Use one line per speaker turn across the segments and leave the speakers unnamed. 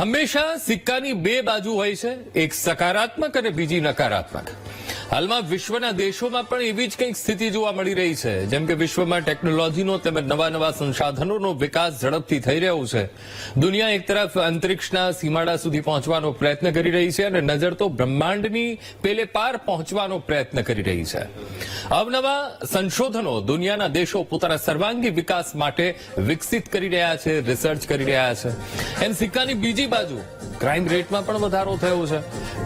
હંમેશા સિક્કાની બે બાજુ હોય છે એક સકારાત્મક અને બીજી નકારાત્મક. હાલમાં વિશ્વના દેશોમાં પણ એવી જ કંઈક સ્થિતિ જોવા મળી રહી છે. જેમ કે વિશ્વમાં ટેકનોલોજીનો તેમજ નવા નવા સંસાધનોનો વિકાસ ઝડપથી થઈ રહ્યો છે. દુનિયા એક તરફ અંતરિક્ષના સીમાડા સુધી પહોંચવાનો પ્રયત્ન કરી રહી છે અને નજર તો બ્રહ્માંડની પેલે પાર પહોંચવાનો પ્રયત્ન કરી રહી છે. અવનવા સંશોધનો દુનિયાના દેશો પોતાના સર્વાંગી વિકાસ માટે વિકસિત કરી રહ્યા છે, રિસર્ચ કરી રહ્યા છે. એમ સિક્કાની બીજી બાજુ ક્રાઇમ રેટમાં પણ વધારો થયો છે.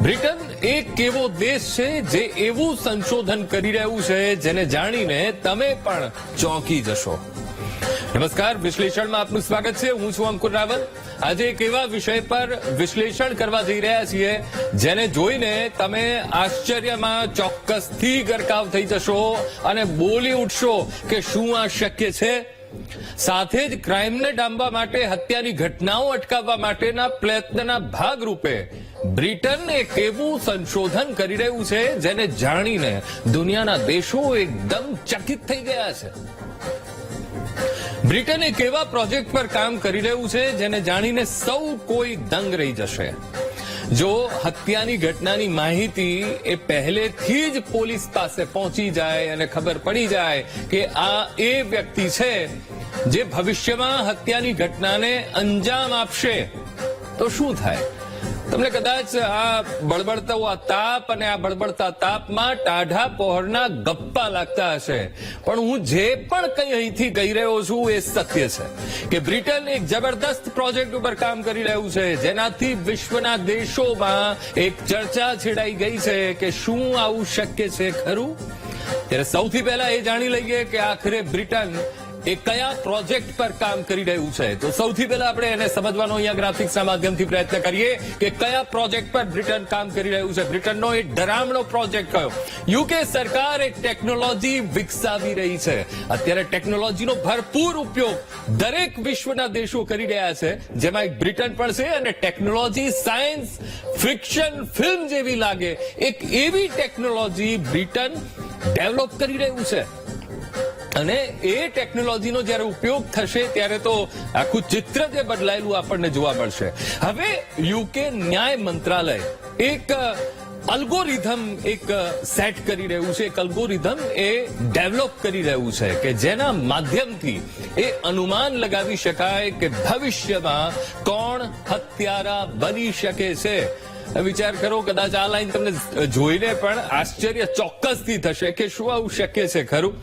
બ્રિટન એક એવો દેશ છે જે એવું સંશોધન કરી રહ્યું છે જેને જાણીને તમે પણ ચોંકી જશો. નમસ્કાર, વિશ્લેષણમાં આપનું સ્વાગત છે. હું છું અંકુર રાવલ. આજે એક એવા વિષય પર વિશ્લેષણ કરવા જઈ રહ્યા છીએ જેને જોઈને તમે આશ્ચર્યમાં ચોક્કસથી ગરકાવ થઈ જશો અને બોલી ઉઠશો કે શું આ શક્ય છે? સાથે જ ક્રાઇમને ડામવા માટે હત્યાની ઘટનાઓ અટકાવવા માટેના પ્રયત્નના ભાગરૂપે બ્રિટન એક એવું સંશોધન કરી રહ્યું છે, જેને જાણીને દુનિયાના દેશો એકદમ ચકિત થઈ ગયા છે. બ્રિટન એક એવા પ્રોજેક્ટ પર કામ કરી રહ્યું છે, જેને જાણીને સૌ કોઈ દંગ રહી જશે. જો હત્યાની ઘટનાની માહિતી એ પહેલેથી જ પોલીસ પાસે પહોંચી જાય અને ખબર પડી જાય કે આ એ વ્યક્તિ છે જે ભવિષ્યમાં હત્યાની ઘટનાને અંજામ આપશે, તો શું થાય? તમને કદાચ આ બળબડતો આ તાપ અને આ બળબડતા તાપમાં ટાઢા પહોરના ગપ્પા લાગતા હશે. પણ હું જે પણ કંઈ અહીંથી કહી રહ્યો છું એ સત્ય છે કે બ્રિટન એક જબરદસ્ત પ્રોજેક્ટ ઉપર કામ કરી રહ્યું છે, જેનાથી વિશ્વના દેશોમાં એક ચર્ચા છેડાઈ ગઈ છે કે શું આવું શક્ય છે ખરું? ત્યારે સૌથી પહેલા એ જાણી લઈએ કે આખરે બ્રિટન એ કયા પ્રોજેક્ટ પર કામ કરી રહ્યું છે? તો સૌથી પહેલા આપણે એને સમજવાનો અહીંયા ગ્રાફિક્સના માધ્યમથી પ્રયત્ન કરીએ કે કયા પ્રોજેક્ટ પર બ્રિટન કામ કરી રહ્યું છે. બ્રિટનનો એ ડરામણો પ્રોજેક્ટ કયો? યુકે સરકાર એક ટેકનોલોજી વિકસાવી રહી છે. અત્યારે ટેકનોલોજીનો ભરપૂર ઉપયોગ દરેક વિશ્વના દેશો કરી રહ્યા છે. જેમાં એક બ્રિટન પણ છે અને ટેકનોલોજી સાયન્સ ફિક્શન ફિલ્મ જેવી લાગે. એક એવી ટેકનોલોજી બ્રિટન ડેવલપ કરી રહ્યું છે. અને એ ટેકનોલોજીનો જ્યારે ઉપયોગ થશે ત્યારે તો આખું ચિત્ર જે બદલાયેલું આપણને જોવા મળશે. હવે યુકે ન્યાય મંત્રાલય એક અલ્ગોરિધમ એક સેટ કરી રહ્યું છે. એક અલ્ગોરિધમ એ ડેવલપ કરી રહ્યું છે કે જેના માધ્યમથી એ અનુમાન લગાવી શકાય કે ભવિષ્યમાં કોણ હત્યારા બની શકે છે. વિચાર કરો, કદાચ આ લાઈન તમને જોઈને પણ આશ્ચર્ય ચોક્કસથી થશે કે શું આવું શક્ય છે, ખરું?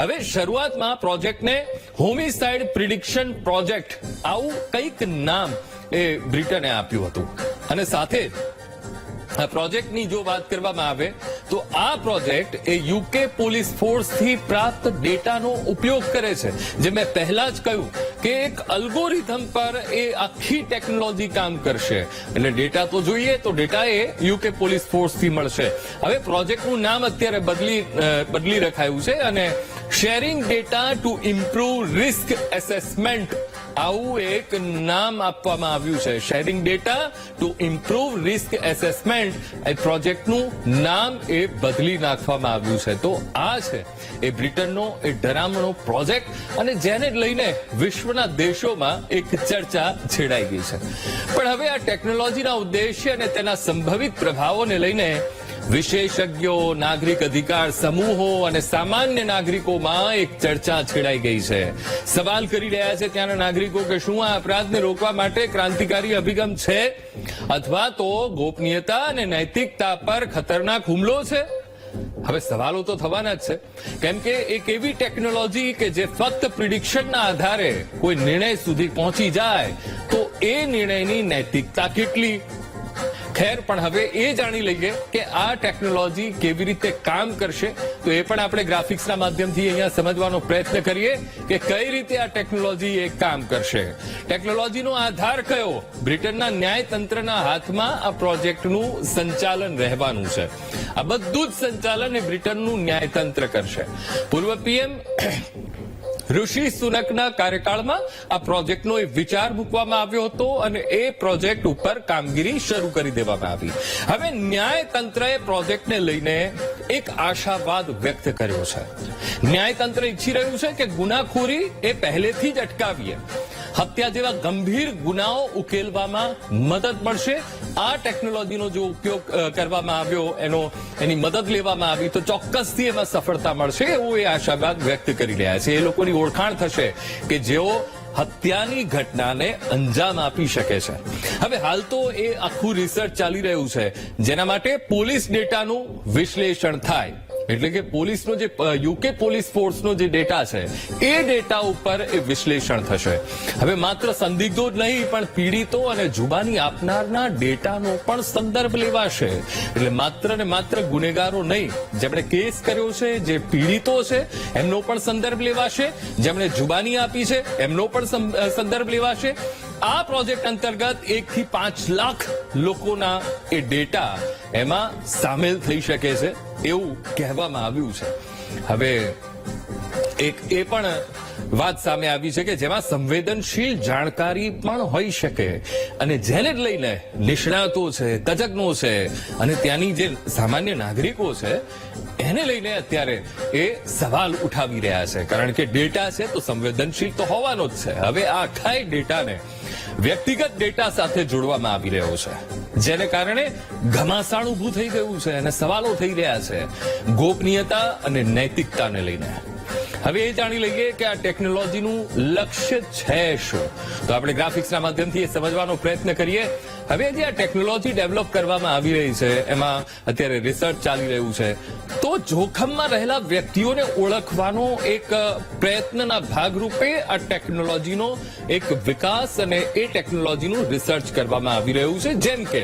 હવે શરૂઆતમાં પ્રોજેક્ટને હોમિસાઇડ પ્રિડિક્શન પ્રોજેક્ટ આવું કંઈક નામ એ બ્રિટને આપ્યું હતું. અને સાથે આ પ્રોજેક્ટની જો વાત કરવામાં આવે તો આ પ્રોજેક્ટ એ યુકે પોલીસ ફોર્સથી પ્રાપ્ત ડેટાનો ઉપયોગ કરે છે, જે મેં પહેલા જ કહ્યું કે એક અલ્ગોરિધમ પર એ આખી ટેકનોલોજી કામ કરશે. એટલે ડેટા તો જોઈએ, તો ડેટા એ યુકે પોલીસ ફોર્સથી મળશે. હવે પ્રોજેક્ટનું નામ અત્યારે બદલી બદલી રખાયું છે અને sharing data to improve risk assessment આવું એક નામ આપવામાં આવ્યું છે. Sharing data to improve risk assessment એ પ્રોજેક્ટનું નામ એ બદલી નાખવામાં આવ્યું છે. તો આ છે એ બ્રિટનનો એ ડરામણો પ્રોજેક્ટ અને જેને લઈને વિશ્વના દેશોમાં એક ચર્ચા છેડાઈ ગઈ છે. પણ હવે આ ટેકનોલોજીના ઉદ્દેશ્ય અને તેના સંભવિત પ્રભાવોને લઈને વિશેષજ્ઞો, નાગરિક અધિકાર સમૂહો અને સામાન્ય નાગરિકોમાં એક ચર્ચા છેડાઈ ગઈ છે. સવાલ કરી રહ્યા છે ત્યાંના નાગરિકો કે શું આ અપરાધને રોકવા માટે ક્રાંતિકારી અભિગમ છે? અથવા તો ગોપનીયતા અને નૈતિકતા પર ખતરનાક હુમલો છે? હવે સવાલો તો થવાના જ છે. કેમ કે એક એવી ટેકનોલોજી કે જે ફક્ત પ્રિડિક્શનના આધારે કોઈ નિર્ણય સુધી પહોંચી જાય, તો એ નિર્ણયની નૈતિકતા કેટલી? ખેર, પણ હવે એ જાણી લઈએ કે આ ટેકનોલોજી કેવી રીતે કામ કરશે. તો એ પણ આપણે ગ્રાફિક્સના માધ્યમથી અહીંયા સમજવાનો પ્રયત્ન કરીએ કે કઈ રીતે આ ટેકનોલોજી એ કામ કરશે. ટેકનોલોજીનો આધાર કયો? બ્રિટનના ન્યાયતંત્રના હાથમાં આ પ્રોજેક્ટનું સંચાલન રહેવાનું છે. આ બધું જ સંચાલન એ બ્રિટનનું ન્યાયતંત્ર કરશે. પૂર્વ પીએમ ઋષિ સુનકના કાર્યકાળમાં આ પ્રોજેક્ટનો એક વિચાર મૂકવામાં આવ્યો હતો અને એ પ્રોજેક્ટ ઉપર કામગીરી શરૂ કરી દેવામાં આવી. હવે ન્યાયતંત્રએ પ્રોજેક્ટને લઈને એક આશાવાદ વ્યક્ત કર્યો છે. ન્યાયતંત્ર ઈચ્છી રહ્યું છે કે ગુનાખોરી એ પહેલેથી જ અટકાવીએ. હત્યા જેવા ગંભીર ગુનાઓ ઉકેલવામાં મદદ મળશે આ ટેકનોલોજીનો જો ઉપયોગ કરવામાં આવ્યો, એનો, એની મદદ લેવામાં આવી, તો ચોક્કસથી એમાં સફળતા મળશે એવું એ આશાવાદ વ્યક્ત કરી રહ્યા છે. એ લોકોની ઓળખાણ થશે કે જેઓ હત્યાની ઘટનાને અંજામ આપી શકે છે. હવે હાલ તો એ આખું રિસર્ચ ચાલી રહ્યું છે. જેના માટે પોલીસ ડેટાનું વિશ્લેષણ થાય. એટલે કે પોલીસનો જે યુકે પોલીસ ફોર્સનો જે ડેટા છે, એ ડેટા ઉપર એ વિશ્લેષણ થશે. હવે માત્ર સંદિગ્ધો જ નહીં, પણ પીડિતો અને જુબાની આપનારના ડેટાનો પણ સંદર્ભ લેવાશે. એટલે માત્ર ને માત્ર ગુનેગારો નહીં, જેમણે કેસ કર્યો છે, જે પીડિતો છે, એમનો પણ સંદર્ભ લેવાશે. જેમણે જુબાની આપી છે, એમનો પણ સંદર્ભ લેવાશે. આ પ્રોજેક્ટ અંતર્ગત એક થી પાંચ લાખ લોકોના એ ડેટા એમાં સામેલ થઈ શકે છે એવું કહેવામાં આવ્યું છે. હવે એક એ પણ વાત સામે આવી છે કે જેમાં સંવેદનશીલ જાણકારી પણ હોઈ શકે અને જેને લઈને નિષ્ણાતો છે, તજજ્ઞો છે અને ત્યાંની જે સામાન્ય નાગરિકો છે, એને લઈને અત્યારે એ સવાલ ઉઠાવી રહ્યા છે. કારણ કે ડેટા છે તો સંવેદનશીલ તો હોવાનો જ છે. હવે આ આખા ડેટાને વ્યક્તિગત ડેટા સાથે જોડવામાં આવી રહ્યો છે. જેને કારણે ઘમાસાણ ઊભું થઈ ગયું છે અને સવાલો થઈ રહ્યા છે ગોપનીયતા અને નૈતિકતાને લઈને. હવે એ જાણી લઈએ કે આ ટેકનોલોજીનું લક્ષ્ય છે શું? તો આપણે ગ્રાફિક્સના માધ્યમથી એ સમજવાનો પ્રયત્ન કરીએ. હવે જે આ ટેકનોલોજી ડેવલપ કરવામાં આવી રહી છે, એમાં અત્યારે રિસર્ચ ચાલી રહ્યું છે, તો જોખમમાં રહેલા વ્યક્તિઓને ઓળખવાનો એક પ્રયત્નના ભાગરૂપે આ ટેકનોલોજીનો એક વિકાસ અને એ ટેકનોલોજીનું રિસર્ચ કરવામાં આવી રહ્યું છે. જેમ કે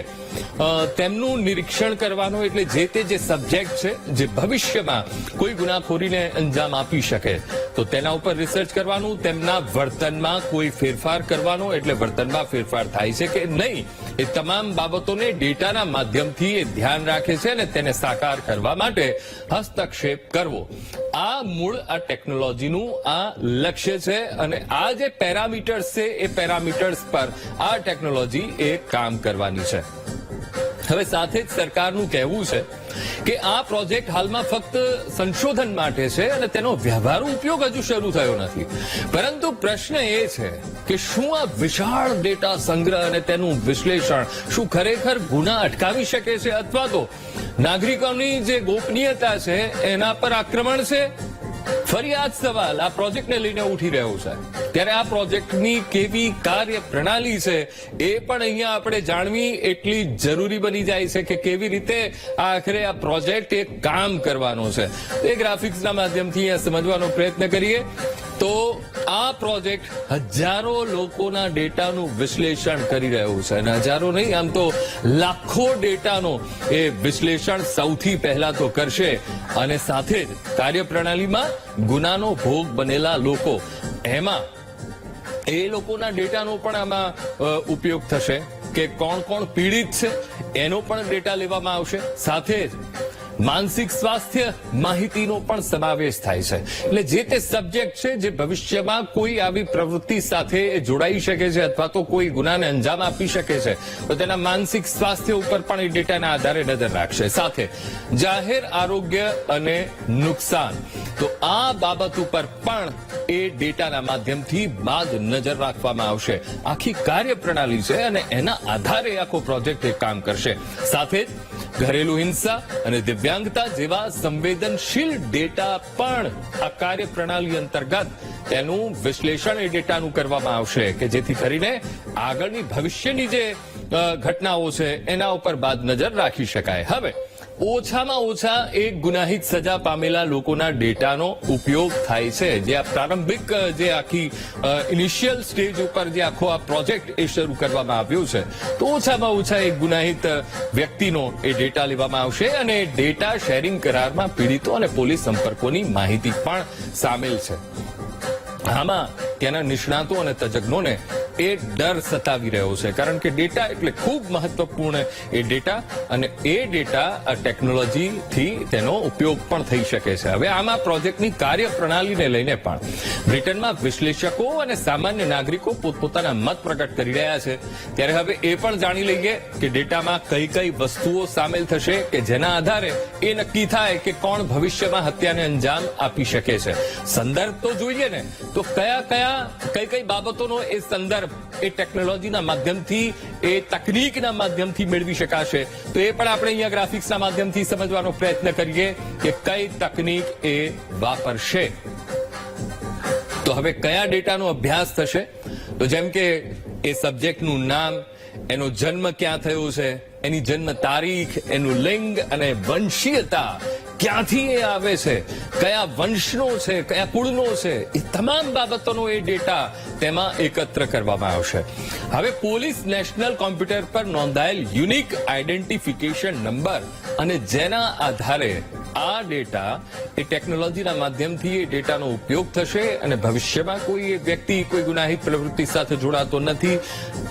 તેમનું નિરીક્ષણ કરવાનો એટલે જે તે જે સબ્જેક્ટ છે, જે ભવિષ્યમાં કોઈ ગુનાખોરીને અંજામ આપી શકે, તો તેના ઉપર રિસર્ચ કરવાનું, તેમના વર્તનમાં કોઈ ફેરફાર કરવાનો, એટલે વર્તનમાં ફેરફાર થાય છે કે નહીં એ તમામ બાબતોને ડેટાના માધ્યમથી એ ધ્યાન રાખે છે અને તેને સાકાર કરવા માટે હસ્તક્ષેપ કરવો. આ મૂળ આ ટેકનોલોજીનું આ લક્ષ્ય છે અને આ જે પેરામીટર્સ છે એ પેરામીટર્સ પર આ ટેકનોલોજી એ કામ કરવાની છે. હવે સાથે જ સરકારનું કહેવું છે કે આ પ્રોજેક્ટ હાલમાં ફક્ત સંશોધન માટે છે અને તેનો વ્યવહારુ ઉપયોગ હજુ શરૂ થયો નથી. પરંતુ પ્રશ્ન એ છે કે શું આ વિશાળ ડેટા સંગ્રહ અને તેનું વિશ્લેષણ શું ખરેખર ગુના અટકાવી શકે છે અથવા તો નાગરિકોની જે ગોપનીયતા છે એના પર આક્રમણ છે? ફરી આ જ સવાલ આ પ્રોજેક્ટને લઈને ઉઠી રહ્યો છે. ત્યારે આ પ્રોજેક્ટની કેવી કાર્ય પ્રણાલી છે એ પણ અહીંયા આપણે જાણવી એટલી જરૂરી બની જાય છે કે કેવી રીતે આખરે આ પ્રોજેક્ટ એક કામ કરવાનો છે. એ ગ્રાફિક્સના માધ્યમથી સમજવાનો પ્રયત્ન કરીએ. તો આ પ્રોજેક્ટ હજારો લોકોના ડેટાનું વિશ્લેષણ કરી રહ્યું છે. અને હજારો નહીં, આમ તો લાખો ડેટાનો એ વિશ્લેષણ સૌથી પહેલા તો કરશે. અને સાથે જ કાર્યપ્રણાલીમાં ગુનાનો ભોગ બનેલા લોકો, એમાં એ લોકોના ડેટાનો પણ આમાં ઉપયોગ થશે કે કોણ કોણ પીડિત છે, એનો પણ ડેટા લેવામાં આવશે. સાથે જ માનસિક સ્વાસ્થ્ય, માહિતીનો પણ સમાવેશ થાય છે. એટલે જે તે સબ્જેક્ટ છે, જે ભવિષ્યમાં કોઈ આવી પ્રવૃત્તિ સાથે જોડાઈ શકે છે અથવા તો કોઈ ગુનાને અંજામ આપી શકે છે, તો તેના માનસિક સ્વાસ્થ્ય ઉપર પણ એ ડેટાના આધારે નજર રાખશે. સાથે જાહેર આરોગ્ય અને નુકસાન. તો આ બાબત ઉપર પણ એ ડેટાના માધ્યમથી બાદ નજર રાખવામાં આવશે. આખી કાર્યપ્રણાલી છે અને એના આધારે આખો પ્રોજેક્ટ એ કામ કરશે. સાથે જ ઘરેલુ હિંસા અને દિવ્યાંગતા જેવા સંવેદનશીલ ડેટા પણ આ કાર્યપ્રણાલી અંતર્ગત તેનું વિશ્લેષણ એ ડેટાનું કરવામાં આવશે કે જેથી કરીને આગળની ભવિષ્યની જે ઘટનાઓ છે એના ઉપર બાદ નજર રાખી શકાય. હવે ઓછામાં ઓછા એક ગુનાહિત સજા પામેલા લોકોના ડેટાનો ઉપયોગ થાય છે. જે આ પ્રારંભિક જે આખી ઇનિશિયલ સ્ટેજ ઉપર જે આખો આ પ્રોજેક્ટ એ શરૂ કરવામાં આવ્યો છે. તો ઓછામાં ઓછા એક ગુનાહિત વ્યક્તિનો એ ડેટા લેવામાં આવશે અને ડેટા શેરિંગ કરારમાં પીડિતો અને પોલીસ સંપર્કોની માહિતી પણ સામેલ છે. આમાં ત્યાંના નિષ્ણાતો અને તજજ્ઞોને એ ડર સતાવી રહ્યો છે. કારણ કે ડેટા એટલે ખૂબ મહત્વપૂર્ણ એ ડેટા અને એ ડેટા ટેકનોલોજીથી તેનો ઉપયોગ પણ થઈ શકે છે. હવે આમાં પ્રોજેક્ટની કાર્યપ્રણાલીને લઈને પણ બ્રિટનમાં વિશ્લેષકો અને સામાન્ય નાગરિકો પોતપોતાના મત પ્રગટ કરી રહ્યા છે. ત્યારે હવે એ પણ જાણી લઈએ કે ડેટામાં કઈ કઈ વસ્તુઓ સામેલ થશે કે જેના આધારે એ નક્કી થાય કે કોણ ભવિષ્યમાં હત્યાને અંજામ આપી શકે છે. સંદર્ભ તો જોઈએ ને, તો કયા કયા કઈ કઈ બાબતોનો એ સંદર્ભ એ ટેકનોલોજીના માધ્યમથી, એ તકનીકના માધ્યમથી મેળવી શકાશે. તો એ પણ આપણે અહીંયા ગ્રાફિક્સના માધ્યમથી સમજવાનો પ્રયત્ન કરીએ કે કઈ તકનીક એ વાપરશે. તો હવે કયા ડેટાનો અભ્યાસ થશે? તો જેમ કે એ સબ્જેક્ટનું નામ, એનો જન્મ ક્યાં થયો છે, એની જન્મ તારીખ, એનું લિંગ અને વંશીયતા ક્યાંથી એ આવે છે? કયા વંશનો છે? કયા કુળનો છે? એ તમામ બાબતોનો એ ડેટા તેમાં એકત્ર કરવામાં આવશે. હવે પોલીસ નેશનલ કોમ્પ્યુટર પર નોંધાયેલ યુનિક આઈડેન્ટિફિકેશન નંબર અને જેના આધારે આ ડેટા એ ટેકનોલોજીના માધ્યમથી એ ડેટાનો ઉપયોગ થશે અને ભવિષ્યમાં કોઈ એ વ્યક્તિ, કોઈ ગુનાહિત પ્રવૃત્તિ સાથે જોડાતો નથી,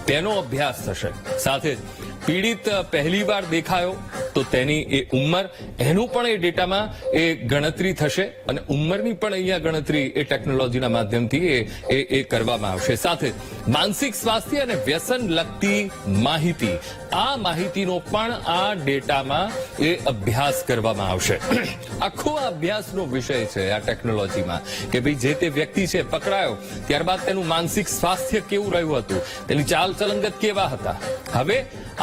તેનો અભ્યાસ થશે. સાથે જ પીડિત પહેલીવાર દેખાયો, તો તેની એ ઉંમર, એનું પણ એ ડેટામાં એ ગણતરી થશે અને ઉંમરની પણ અહીંયા ગણતરી એ ટેકનોલોજીના માધ્યમથી એ એ કરવામાં આવશે. સાથે માનસિક સ્વાસ્થ્ય અને વ્યસન લગતી માહિતી, આ માહિતીનો પણ આ ડેટામાં એ અભ્યાસ કરવામાં આવશે. આખો આ અભ્યાસનો વિષય છે આ ટેકનોલોજીમાં, કે ભાઈ જે તે વ્યક્તિ છે પકડાયો, ત્યારબાદ તેનું માનસિક સ્વાસ્થ્ય કેવું રહ્યું હતું, તેની ચાલ ચલંગત કેવા હતા? હવે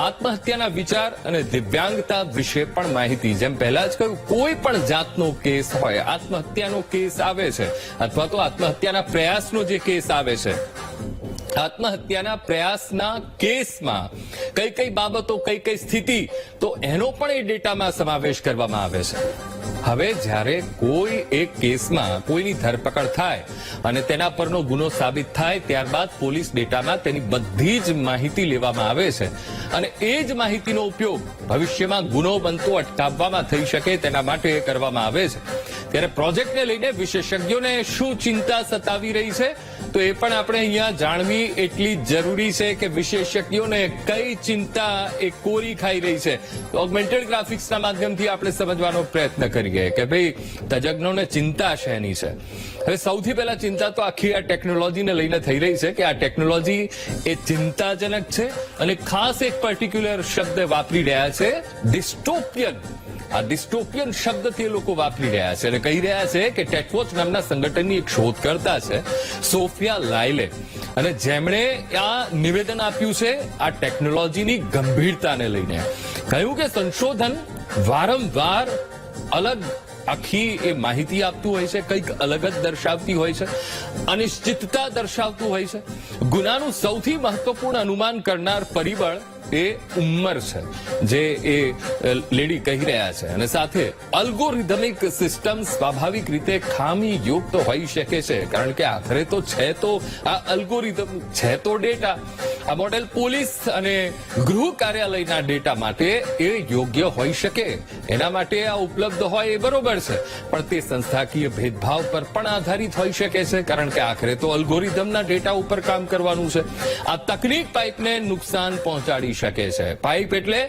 આત્મહત્યાના વિચાર અને દિવ્યાંગતા વિશે પણ માહિતી. જેમ પહેલા જ કહ્યું, કોઈ પણ જાતનો કેસ હોય, આત્મહત્યાનો કેસ આવે છે, અથવા તો આત્મહત્યાના પ્રયાસનો જે કેસ આવે છે આત્મહત્યાના પ્રયાસના કેસમાં કઈ કઈ બાબતો, કઈ કઈ સ્થિતિ, તો એનો પણ એ ડેટામાં સમાવેશ કરવામાં આવે છે. હવે જ્યારે કોઈ એક કેસમાં કોઈની ધરપકડ થાય અને તેના પરનો ગુનો સાબિત થાય, ત્યારબાદ પોલીસ ડેટામાં તેની બધી જ માહિતી લેવામાં આવે છે. અને એ જ માહિતીનો ઉપયોગ ભવિષ્યમાં ગુનો બનતો અટકાવવામાં થઈ શકે તેના માટે કરવામાં આવે છે. ત્યારે પ્રોજેક્ટને લઈને વિશેષજ્ઞોને શું ચિંતા સતાવી રહી છે? તો એ પણ આપણે અહીંયા જાણવી એટલી જરૂરી છે કે વિશેષજ્ઞોને કઈ ચિંતા એ કોરી ખાઈ રહી છે. તો ઓગમેન્ટેડ ગ્રાફિક્સના માધ્યમથી આપણે સમજવાનો પ્રયત્ન કરીએ કે ભાઈ, તજજ્ઞોને ચિંતા શેની છે? હવે સૌથી પહેલા ચિંતા તો આખી આ ટેકનોલોજીને લઈને થઈ રહી છે કે આ ટેકનોલોજી એ ચિંતાજનક છે અને ખાસ એક પર્ટિક્યુલર શબ્દ વાપરી રહ્યા છે ડિસ્ટોપિયન આ ડિસ્ટોપિયન શબ્દ તે લોકો વાપરી રહ્યા છે અને કહી રહ્યા છે કે ટેટવોચ નામના સંગઠનની એક શોધકર્તા છે, સોફિયા લાયલે. અને જેમણે આ નિવેદન આપ્યું છે આ ટેકનોલોજીની ગંભીરતાને લઈને. કહ્યું કે સંશોધન વારંવાર અલગ આખી એ માહિતી આપતું હોય છે, કંઈક અલગ જ દર્શાવતી હોય છે, અનિશ્ચિતતા દર્શાવતું હોય છે. ગુનાનું સૌથી મહત્વપૂર્ણ અનુમાન કરનાર પરિબળ એ ઉંમર છે, જે એ લેડી કહી રહ્યા છે. અને સાથે અલ્ગોરિધમિક સિસ્ટમ સ્વાભાવિક રીતે ખામી હોઈ શકે છે. કારણ કે આખરે તો છે તો આ અલ્ગોરિધમ, છે તો ડેટા. આ મોડેલ પોલીસ અને ગૃહ કાર્યાલયના ડેટા માટે એ યોગ્ય હોઈ શકે. એના માટે આ ઉપલબ્ધ હોય એ બરોબર છે. પણ તે સંસ્થાકીય ભેદભાવ પર પણ આધારિત હોઈ શકે છે, કારણ કે આખરે તો અલ્ગોરિધમના ડેટા ઉપર કામ કરવાનું છે. આ તકનીક પાઇપને નુકસાન પહોંચાડી શકે છે. પાઇપ એટલે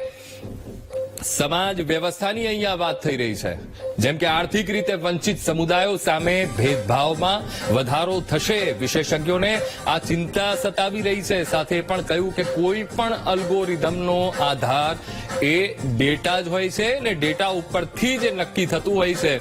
સમાજ વ્યવસ્થાની અહીંયા વાત થઈ રહી છે. જેમ કે આર્થિક રીતે વંચિત સમુદાયો સામે ભેદભાવમાં વધારો થશે. વિશેષજ્ઞોને આ ચિંતા સતાવી રહી છે. સાથે પણ કહ્યું કે કોઈ પણ અલ્ગોરિધમનો આધાર એ ડેટા જ હોય છે ને ડેટા ઉપરથી જ નક્કી થતું હોય છે.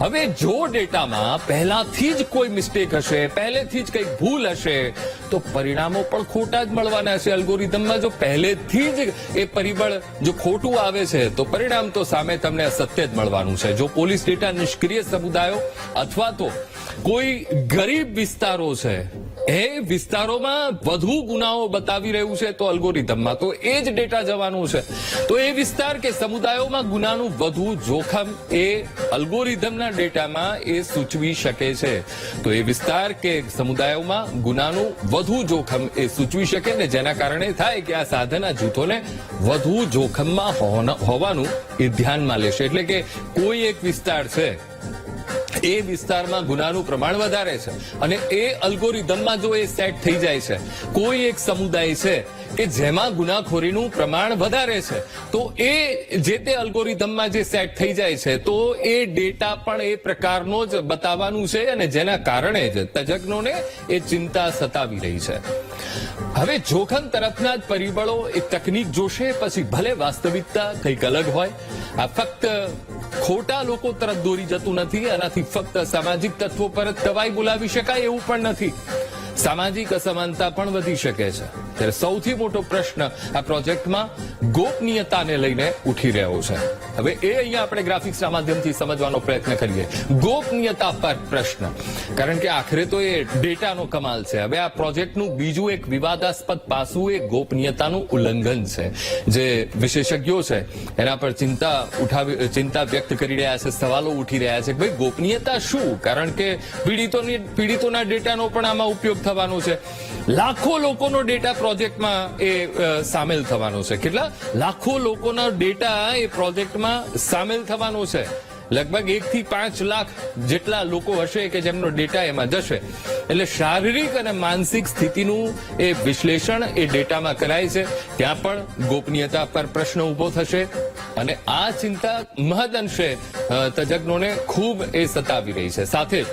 હવે જો ડેટામાં પહેલાથી જ કોઈ મિસ્ટેક હશે, પહેલેથી જ કંઈક ભૂલ હશે, તો પરિણામો પણ ખોટા જ મળવાના છે અલ્ગોરિધમમાં. જો પહેલેથી જ એ પરિબળ જો ખોટું આવે છે તો પરિણામ તો સામે તમને સત્ય જ મળવાનું છે. જો પોલીસ ડેટા નિષ્ક્રિય સમુદાયો અથવા તો કોઈ ગરીબ વિસ્તારો છે, એ વિસ્તારોમાં વધુ ગુનાઓ બતાવી રહ્યું છે તો અલ્ગોરિધમમાં. તો એ જ ડેટા જવાનું છે. તો એ વિસ્તાર કે સમુદાયોમાં ગુનાનું વધુ જોખમ એ અલ્ગોરિધમના ડેટામાં એ સૂચવી શકે છે. તો એ વિસ્તાર કે સમુદાયોમાં ગુનાનું વધુ જોખમ એ સૂચવી શકે ને જેના કારણે થાય કે આ સાધના જૂથોને વધુ જોખમમાં હોવાનું એ ધ્યાનમાં લેશે. એટલે કે કોઈ એક વિસ્તાર છે એ વિસ્તારમાં ગુનાનું પ્રમાણ વધારે છે અને એ અલ્ગોરિધમમાં જો એ સેટ થઈ જાય છે, કોઈ એક સમુદાય છે કે જેમાં ગુનાખોરીનું પ્રમાણ વધારે છે, તો એ જે તે અલ્ગોરિધમમાં જે સેટ થઈ જાય છે, તો એ ડેટા પણ એ પ્રકારનો જ બતાવવાનું છે અને જેના કારણે જ તજજ્ઞોને એ ચિંતા સતાવી રહી છે. હવે જોખમ તરફના જ પરિબળો એ તકનીક જોશે, પછી ભલે વાસ્તવિકતા કંઈક અલગ હોય. આ ફક્ત ખોટા લોકો તરફ દોરી જતું નથી, આનાથી ફક્ત સામાજિક તત્વો પર જ દવાઈ બોલાવી શકાય એવું પણ નથી. સામાજિક અસમાનતા પણ વધી શકે છે. ત્યારે સૌથી મોટો પ્રશ્ન આ પ્રોજેક્ટમાં ગોપનીયતાને લઈને ઉઠી રહ્યો છે. હવે એ અહીંયા આપણે ગ્રાફિક્સના માધ્યમથી સમજવાનો પ્રયત્ન કરીએ. ગોપનીયતા પર પ્રશ્ન. કારણ કે આખરે તો એ ડેટાનો કમાલ છે. હવે આ પ્રોજેક્ટનું બીજું એક વિવાદાસ્પદ પાસું એ ગોપનીયતાનું ઉલ્લંઘન છે. જે વિશેષજ્ઞો છે, એના પર ચિંતા ઉઠાવી, ચિંતા વ્યક્ત કરી રહ્યા છે, સવાલો ઉઠી રહ્યા છે ભાઈ ગોપનીયતા શું? કારણ કે પીડિતોની, પીડિતોના ડેટાનો પણ આમાં ઉપયોગ થવાનો છે. લાખો લોકોનો ડેટા પ્રોજેક્ટમાં એ સામેલ થવાનો છે. કેટલા? લાખો લોકોનો ડેટા એ પ્રોજેક્ટમાં સામેલ થવાનો છે. લગભગ એક થી પાંચ લાખ જેટલા લોકો હશે કે જેમનો ડેટા એમાં જશે. એટલે શારીરિક અને માનસિક સ્થિતિનું એ વિશ્લેષણ એ ડેટામાં કરાય છે. ત્યાં પણ ગોપનીયતા પર પ્રશ્ન ઊભો થશે અને આ ચિંતા મહદઅંશે અંશે તજજ્ઞોને ખૂબ એ સતાવી રહી છે. સાથે જ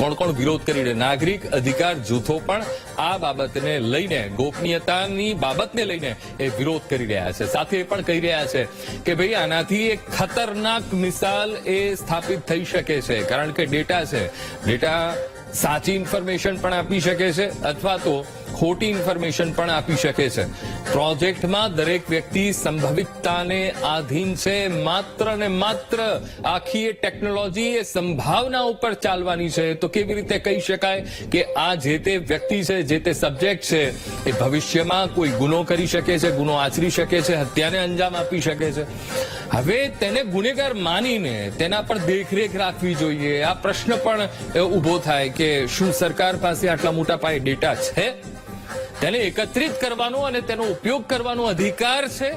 કોણ કોણ વિરોધ કરી રહ્યા નાગરિક અધિકાર જૂથો પણ આ બાબતને લઈને, ગોપનીયતાની બાબતને લઈને એ વિરોધ કરી રહ્યા છે. સાથે એ પણ કહી રહ્યા છે કે ભાઈ આનાથી એક ખતરનાક મિસાલ એ સ્થાપિત થઈ શકે છે. કારણ કે ડેટા છે. ડેટા સાચી ઇન્ફોર્મેશન પણ આપી શકે છે અથવા તો ખોટી ઇન્ફોર્મેશન પણ આપી શકે છે. પ્રોજેક્ટમાં દરેક વ્યક્તિ સંભવિતતાને આધીન છે. માત્ર ને માત્ર આખી એ ટેકનોલોજી એ સંભાવના ઉપર ચાલવાની છે. તો કેવી રીતે કહી શકાય કે આ જે તે વ્યક્તિ છે, જે તે સબ્જેક્ટ છે, એ ભવિષ્યમાં કોઈ ગુનો કરી શકે છે, ગુનો આચરી શકે છે, હત્યાને અંજામ આપી શકે છે? હવે તેને ગુનેગાર માનીને તેના પર દેખરેખ રાખવી જોઈએ. આ પ્રશ્ન પણ ઊભો થાય કે શું સરકાર પાસે આટલા મોટા પાયે ડેટા છે? તેને એકત્રિત કરવાનો અને તેનો ઉપયોગ કરવાનો અધિકાર છે.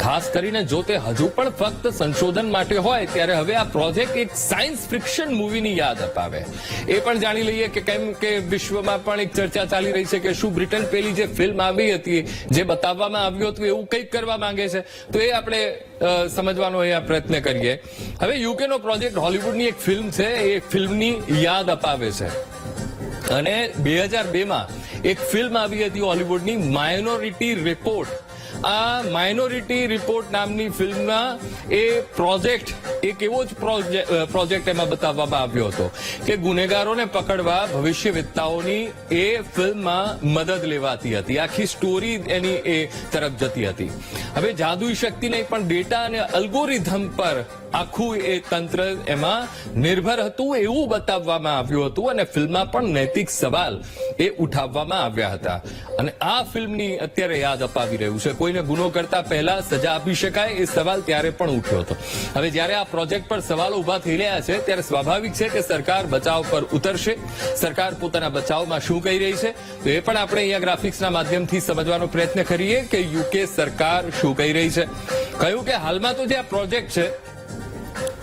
ખાસ કરીને જો તે હજુ પણ ફક્ત સંશોધન માટે હોય, ત્યારે હવે આ પ્રોજેક્ટ એક સાયન્સ ફિક્શન મૂવીની યાદ અપાવે. એ પણ જાણી લઈએ કે કેમ કે વિશ્વમાં પણ એક ચર્ચા ચાલી રહી છે કે શું બ્રિટન પેલી જે ફિલ્મ આવી હતી, જે બતાવવામાં આવ્યું હતું, એવું કંઈક કરવા માંગે છે. તો એ આપણે સમજવાનો એ પ્રયત્ન કરીએ. હવે યુકેનો પ્રોજેક્ટ હોલિવૂડની એક ફિલ્મ છે, એ ફિલ્મની યાદ અપાવે છે. અને બે હજાર બે માં એક ફિલ્મ આવી હતી હોલિવૂડની માઇનોરિટી રિપોર્ટ આ માઇનોરિટી રિપોર્ટ નામની ફિલ્મમાં એ પ્રોજેક્ટ, એક એવો જ પ્રોજે- પ્રોજેક્ટ એમાં બતાવવામાં આવ્યો હતો કે ગુનેગારોને પકડવા ભવિષ્યવેત્તાઓની એ ફિલ્મમાં મદદ લેવાતી હતી. આખી સ્ટોરી એની એ તરફ જતી હતી. હવે જાદુઈ શક્તિ નહીં, પણ ડેટા અને અલ્ગોરિધમ પર આખું એ તંત્ર એમાં નિર્ભર હતું એવું બતાવવામાં આવ્યું હતું અને ફિલ્મમાં પણ નૈતિક સવાલ એ ઉઠાવવામાં આવ્યા હતા. અને આ ફિલ્મની અત્યારે યાદ અપાવી રહ્યું છે. કોઈને ગુનો કરતા પહેલા સજા આપી શકાય એ સવાલ ત્યારે પણ ઉઠ્યો હતો. હવે જ્યારે આ પ્રોજેક્ટ પર સવાલો ઊભા થઈ રહ્યા છે, ત્યારે સ્વાભાવિક છે કે સરકાર બચાવ પર ઉતરશે. સરકાર પોતાના બચાવમાં શું કહી રહી છે, તો એ પણ આપણે અહીંયા ગ્રાફિક્સના માધ્યમથી સમજવાનો પ્રયત્ન કરીએ કે યુકે સરકાર શું કહી રહી છે. કહ્યું કે હાલમાં તો જે આ પ્રોજેક્ટ છે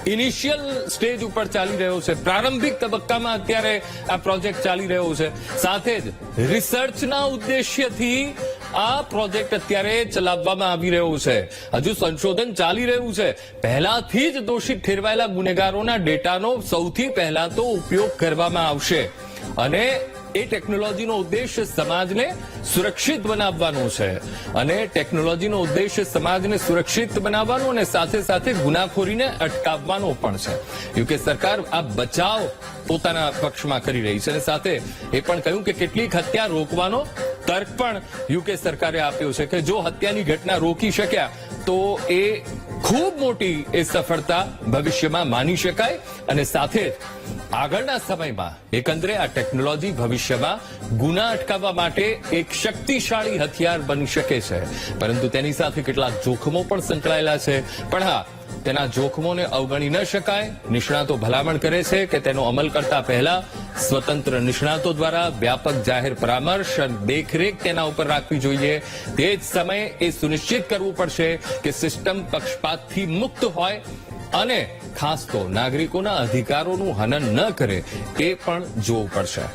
ઇનિશિયલ સ્ટેજ ઉપર ચાલી રહ્યો છે. પ્રારંભિક તબક્કામાં અત્યારે આ પ્રોજેક્ટ ચાલી રહ્યો છે. સાથે જ રિસર્ચના ઉદ્દેશ્યથી આ પ્રોજેક્ટ અત્યારે ચલાવવામાં આવી રહ્યો છે. હજુ સંશોધન ચાલી રહ્યું છે. પહેલાથી જ દોષિત ઠેરવાયેલા ગુનેગારોના ડેટાનો સૌથી પહેલા તો ઉપયોગ કરવામાં આવશે. અને એ ટેકનોલોજીનો ઉદ્દેશ સમાજને સુરક્ષિત બનાવવાનો છે. અને ટેકનોલોજીનો ઉદ્દેશ્ય સમાજને સુરક્ષિત બનાવવાનો અને સાથે સાથે ગુનાખોરીને અટકાવવાનો પણ છે. યુકે સરકાર આ બચાવ પોતાના પક્ષમાં કરી રહી છે અને સાથે એ પણ કહ્યું કે કેટલીક હત્યા રોકવાનો તર્ક પણ યુકે સરકારે આપ્યો છે કે જો હત્યાની ઘટના રોકી શક્યા તો એ ખૂબ મોટી એ સફળતા ભવિષ્યમાં માની શકાય અને સાથે આગળના સમયમાં એકંદરે આ ટેકનોલોજી ભવિષ્યમાં ગુના અટકાવવા માટે એક શક્તિશાળી હથિયાર બની શકે છે. પરંતુ તેની સાથે કેટલાક જોખમો પણ સંકળાયેલા છે. પણ હા તેના જોખમોને અવગણી ન શકાય. નિષ્ણાતો ભલામણ કરે છે કે તેનો અમલ કરતા પહેલા સ્વતંત્ર નિષ્ણાતો દ્વારા વ્યાપક જાહેર પરામર્શ અને દેખરેખ તેના ઉપર રાખવી જોઈએ. તે જ સમયે એ સુનિશ્ચિત કરવું પડશે કે સિસ્ટમ પક્ષપાતથી મુક્ત હોય અને ખાસ તો નાગરિકોના અધિકારોનું હનન ન કરે તે પણ જોવું પડશે.